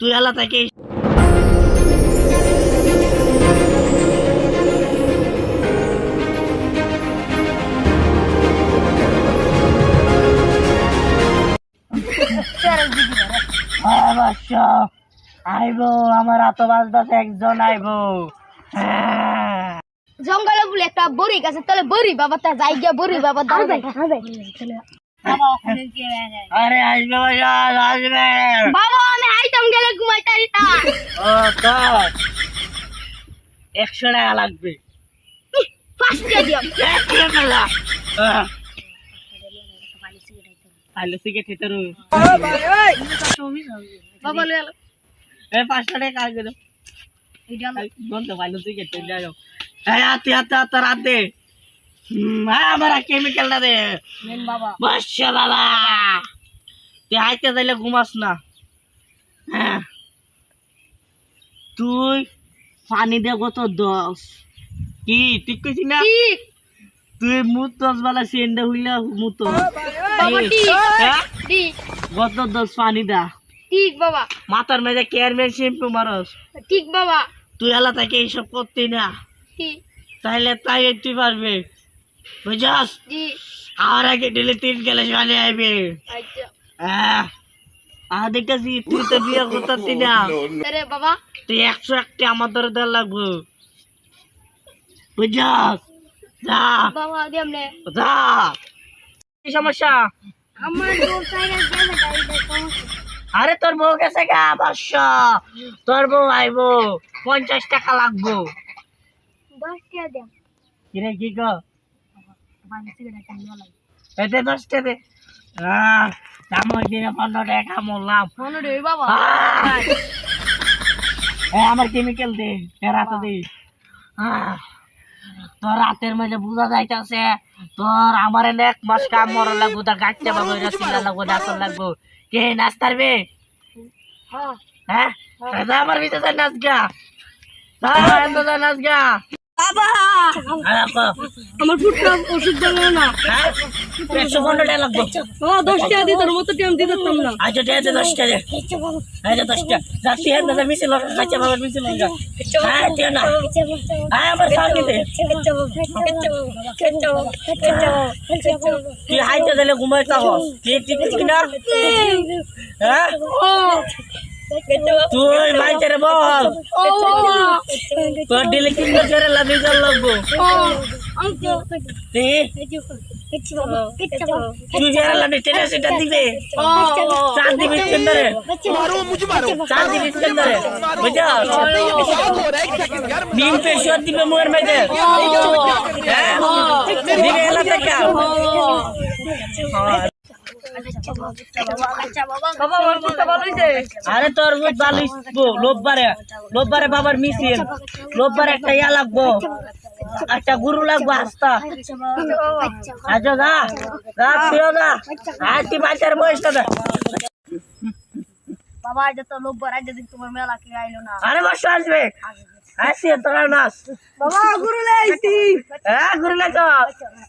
তুই আলা থেকে অবশ্য আইব আমার এত বাজদাস একজন আইব হ্যাঁ জঙ্গলে বলে একটা বড়ি গাছে তাহলে বড়ি বাবা তা যাই গিয়া বড়ি বাবা দাও আরে আসবে ভাইয়া আসবে। বাবা আমি আইতাম গেলে ঘুমাইতারি না? ও তাই একশো টাকা লাগবে। একশো টাকা আইলো সিগারেট খেতে রু বাবা লয়ে আলো। এ পাঁচশো টাকা কাজ করো হাতে হাতে হাতে রাতে দে। বাসা বাবা। তুই আইতে যাইলে ঘুমাস না। হ্যাঁ। তুই পানি দে কত দশ। কি ঠিক কইছি না? তুই মুত দশ বেলা সেন্ডে হইলে মুত। হ্যাঁ? কত দশ পানি দা? ঠিক বাবা। মাথার মেঝে কেয়ারম্যান শ্যাম্পু মারস। ঠিক বাবা। তুই এলা থেকে এইসব করতি না। তাইলে তাই তুই পারবে। বুঝাস জি। আর আগে দিলে তিন গেলে জানে আইবে। আর দেখতেছি তুই তো বিয়ে করতে না। আরে বাবা। তুই একশো একটা আমার ধরে দেওয়া লাগবো। বুঝাস যা। বাবা দেমনে যা। কি সমস্যা? আমার আরে তোর বউ গেছে গা বর্ষ তোর বউ আইবো পঞ্চাশ টাকা লাগবো। দশ টাকা কি গো বাবা সিগারেট কিনে লাগে এতে দশটা দে। আমার দিনে পনেরো টাকা আমার কেমিক্যাল দে রাতে দে। তোর রাতের মাঝে বুঝা যাইতাছে তোর আমার এক মাস কাম মরা লাগবো তার গাছটা পাবো এটা লাগবো নাচন লাগবো। কে বে হ্যাঁ। হ্যাঁ? আমার ভিতরে নাচ গা। নাচ গা। বাবা। আমার ফুটটা ওষুধ দেবে না। হ্যাঁ? একশো পনেরো টাকা লাগবো। বাবা দশ টাকা দিই তোর মতো টাইম দিতে পারতাম না। আচ্ছা ঠিক আছে আচ্ছা হ্যাঁ দাদা মিছিল কাঁচা বাবার মিছিল হ্যাঁ ঠিক না হ্যাঁ আমার সামনে দে তুই হাইতে দিলে ঘুমাইতে ঠিক না হ্যাঁ? তুই মাইতে বল তোর দিলে কিনবে করে লাভি জল লাগবো তুই তুই যারা লাভি টেনে সেটা দিবে চার দিবি স্কেন্দারে চার দিবি স্কেন্দারে বুঝা ডিম পেশর দিবে মোর মেয়েদের হ্যাঁ দিবে এলা থেকে বাবা আমার ফুটটা ভালো হয়েছে আরে তোর ভালো লোববারে লোববারে বাবার মিছিল। লোববারে একটা ইয়া লাগবো একটা গুরু লাগবো আস্তা আচ্ছা যা যা তুইও যা। আর তুই বাচ্চার বয়সটা দে বাবা আজ তো লোক আজ তোমার মেলা কি আইলো না। আরে বস আসবে। আসি নাচ। বাবা গুরু লাইছি হ্যাঁ গুরু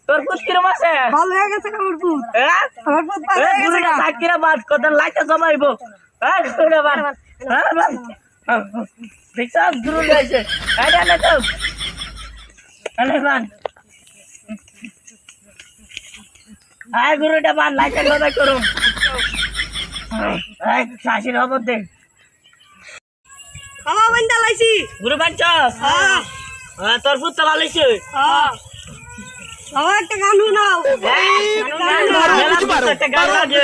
তোর পুত কিরম আছে? ভালো হয়ে গেছে আমার ফুট হ্যাঁ আমার ফুট এ গুরুটা সাকিরা বাদ কত লাইটা জমাইবো হ্যাঁ গুরুটা বাদ হ্যাঁ বাদ বিশ্বাস গুরু লাইছে এটা না তো আরে বাদ আয় গুরুটা বাদ লাইটা জমাই করুন আয় শাশির খবর দে বাবা বন্ধা লাইছি। গুরু বাঞ্চস হ্যাঁ। তোর পুত তো ভালো হ্যাঁ। একটা গান শোনাও গান লাগে